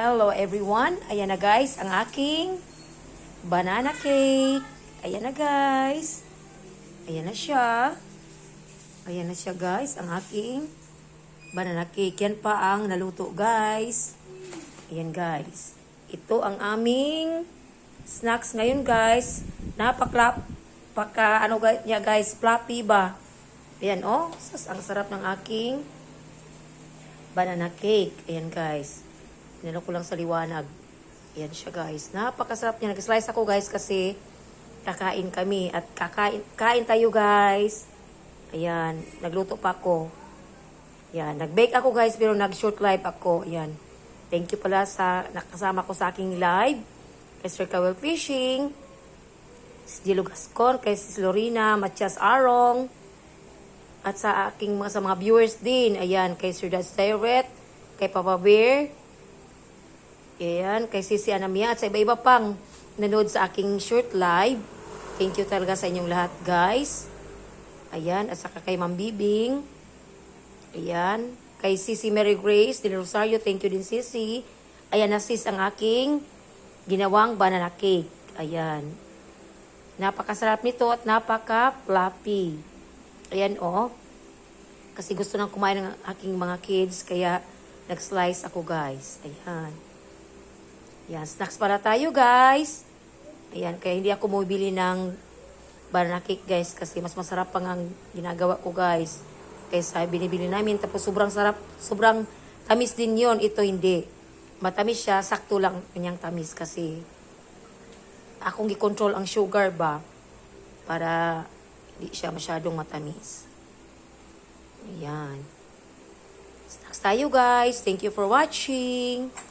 Hello everyone. Ayan na guys, ang aking banana cake. Ayan na guys. Ayan na siya. Ayan na siya guys, ang aking banana cake. Yan pa ang naluto guys. Ayan guys. Ito ang aming snacks ngayon guys. Napaklap, paka ano niya guys, fluffy ba? Ayan oh, ang sarap ng aking banana cake. Ayan guys. Tinanong ko lang sa liwanag. Ayan siya guys. Napakasarap niya. Nag-slice ako guys kasi kakain kami. At kakain kain tayo guys. Ayan. Nagluto pa ako. Ayan. Nag-bake ako guys pero nag-short live ako. Ayan. Thank you pala sa nakasama ko sa aking live. Kay Sir Kawel Fishing. Si Dilo Gascon. Kay Sis Lorena. Matias Arong. At sa aking mga sa mga viewers din. Ayan. Kay Sir Dad Direct. Kay Papa Bear. Ayan, kay Sisi Anamia at sa iba-iba pang nanood sa aking short live. Thank you talaga sa inyong lahat, guys. Ayan, at saka kay Ma'am Bibing. Ayan, kay Sisi Mary Grace din Rosario. Thank you din, Sisi. Ayan na, sis, ang aking ginawang banana cake. Ayan. Napakasarap nito at napaka-fluffy. Ayan, oh. Kasi gusto nang kumain ng aking mga kids, kaya nag-slice ako, guys. Ayan. Yan, snacks para tayo guys. Ayan, kaya hindi ako bumibili ng banana cake guys kasi mas masarap pang ang ginagawa ko guys. Kaysa binibili namin tapos sobrang sarap, sobrang tamis din yon Ito hindi. Matamis siya, sakto lang kanyang tamis kasi akong i-control ang sugar ba para hindi siya masyadong matamis. Ayan. Snacks tayo guys. Thank you for watching.